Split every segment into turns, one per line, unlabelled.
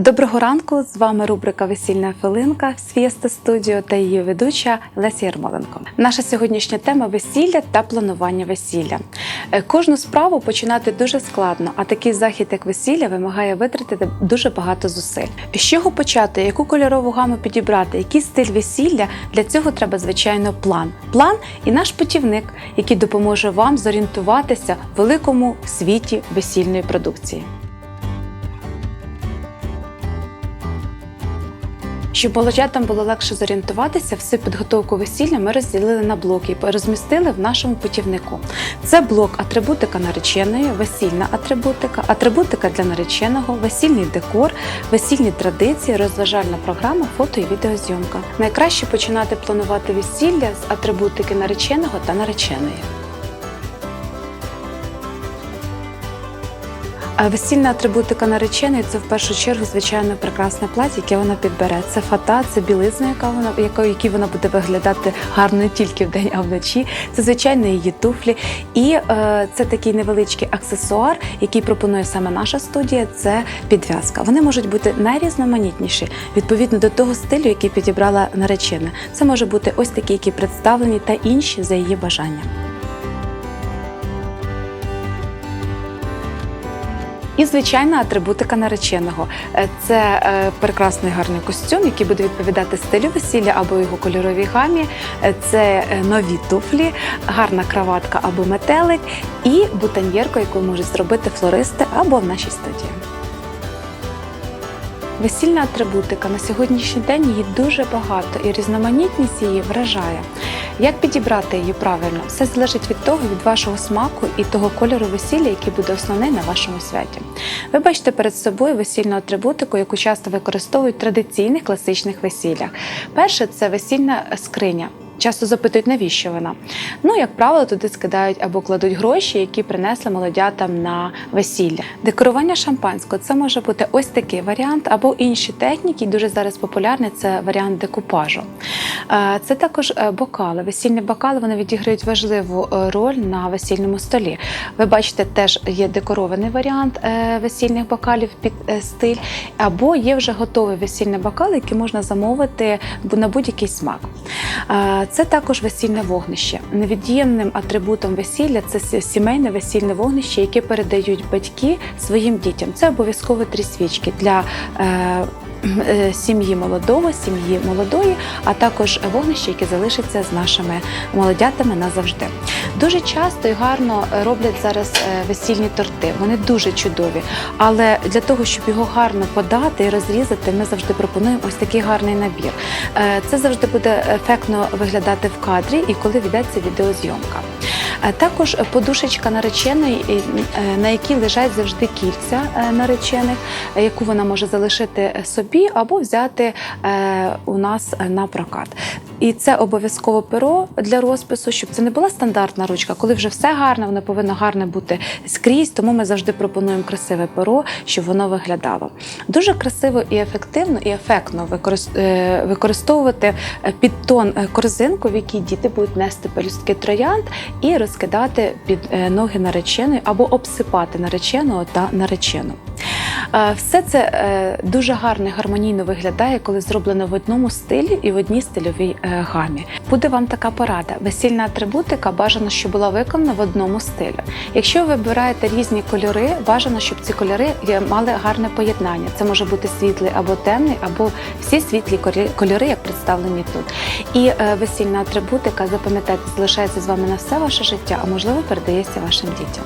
Доброго ранку! З вами рубрика Весільна хвилинка Фієста Студіо та її ведуча Леся Ярмоленко. Наша сьогоднішня тема весілля та планування весілля. Е, Кожну справу починати дуже складно, а такий захід, як весілля, вимагає витратити дуже багато зусиль. З чого почати, яку кольорову гаму підібрати, який стиль весілля? Для цього треба звичайно план. План і наш путівник, який допоможе вам зорієнтуватися в великому світі весільної продукції. Щоб молодятам було легше зорієнтуватися, всю підготовку весілля ми розділили на блоки і розмістили в нашому путівнику. Це блок атрибутика нареченої, весільна атрибутика, атрибутика для нареченого, весільний декор, весільні традиції, розважальна програма, фото і відеозйомка. Найкраще починати планувати весілля з атрибутики нареченого та нареченої. Весільна атрибутика нареченої це в першу чергу звичайно прекрасне плаття, яке вона підбере. Це фата, це білизна, яка вона яка, які вона буде виглядати гарно не тільки вдень, а вночі. Це звичайно її туфлі. І е, це такий невеличкий аксесуар, який пропонує саме наша студія. Це підв'язка. Вони можуть бути найрізноманітніші відповідно до того стилю, який підібрала наречена. Це може бути ось такі, які представлені, та інші за її бажанням. І звичайна атрибутика нареченого Е, це е, прекрасний гарний костюм, який буде відповідати стилю весілля або його кольоровій гамі. Е, Це нові туфлі, гарна краватка або метелик і бутоньєрка, яку можуть зробити флористи або в нашій студії. Весільна атрибутика на сьогоднішній день її дуже багато і різноманітність її вражає. Як підібрати її правильно? Все залежить від того, від вашого смаку і того кольору весілля, який буде основний на вашому святі. Ви бачите перед собою весільну атрибутику, яку часто використовують в традиційних класичних весіллях. Перше це весільна скриня. Часто запитують, навіщо вона. Ну, як правило, туди скидають або кладуть гроші, які принесли молодятам на весілля. Декорування шампанського це може бути ось такий варіант, або інші техніки. Дуже зараз популярний це варіант декупажу. Е, Це також е, бокали. Весільні бокали вони відіграють важливу е, роль на весільному столі. Ви бачите, теж є декорований варіант весільних бокалів під стиль, або є вже готовий весільний бокал, який можна замовити на будь-який смак. Це також весільне вогнище. Невід'ємним атрибутом весілля це сімейне весільне вогнище, яке передають батьки своїм дітям. Це обов'язково три свічки для. е, е, Сім'ї молодого, сім'ї молодої, а також вогнище, яке залишиться з нашими молодятами назавжди. Дуже часто і гарно роблять зараз е, весільні торти. Вони дуже чудові. Але для того, щоб його гарно подати і розрізати, ми завжди пропонуємо ось такий гарний набір. Е, Це завжди буде ефектно виглядати в кадрі і коли ведеться відеозйомка. Також подушечка нареченої, е, на якій лежать завжди кільця е, наречених, яку вона може залишити собі або взяти е, у нас на прокат. І це обов'язково перо для розпису, щоб це не була стандартна ручка. Коли вже все гарно, воно повинно гарне бути скрізь, тому ми завжди пропонуємо красиве перо, щоб воно виглядало. Дуже красиво і ефективно, і ефектно використовувати під тон е, корзинку, в якій діти будуть нести пелюстки троянд і розкидати під е, ноги нареченої або обсипати нареченого та наречену. Е, Все це е, дуже гарно гармонійно виглядає, коли зроблено в одному стилі і в одній стильовій е, гамі. Буде вам така порада. Весільна атрибутика бажано, щоб була виконана в одному стилі. Якщо ви вибираєте різні кольори, бажано, щоб ці кольори мали гарне поєднання. Це може бути світлий або темний, або всі світлі кольори, як представлені тут. І весільна атрибутика, запам'ятайте, залишається з вами на все ваше життя, а можливо передається вашим дітям.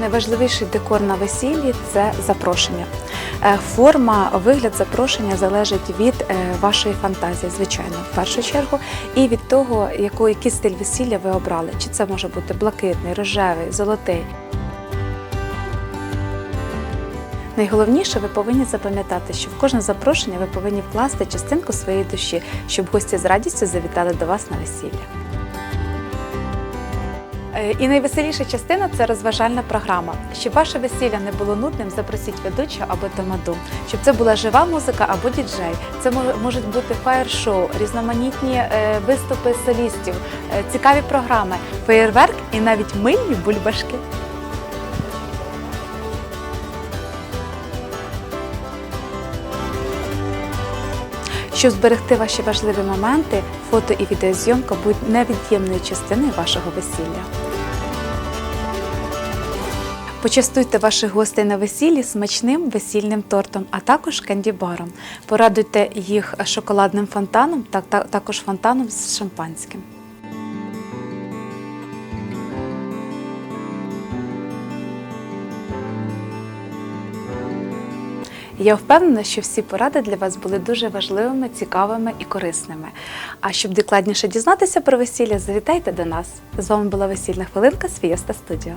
Найважливіший декор на весіллі це запрошення. Е, Форма, вигляд запрошення залежить від е, вашої фантазії, звичайно, в першу чергу, і від того, який стиль весілля ви обрали. Чи це може бути блакитний, рожевий, золотий. Найголовніше, ви повинні запам'ятати, що в кожне запрошення ви повинні вкласти частинку своєї душі, щоб гості з радістю завітали до вас на весілля. Е, І найвеселіша частина це розважальна програма. Щоб ваше весілля не було нудним, запросіть ведучого або тамаду. Щоб це була жива музика або діджей. Це мож- можуть бути фаєр-шоу, різноманітні е, виступи солістів, е, цікаві програми, феєрверк і навіть мильні бульбашки. Щоб зберегти ваші важливі моменти, фото і відеозйомка будуть невід'ємною частиною вашого весілля. Почастуйте ваших гостей на весіллі смачним весільним тортом, а також кандібаром. Порадуйте їх шоколадним фонтаном та та- також фонтаном з шампанським. Я впевнена, що всі поради для вас були дуже важливими, цікавими і корисними. А щоб докладніше дізнатися про весілля, завітайте до нас. З вами була весільна хвилинка з Фієста Студіо.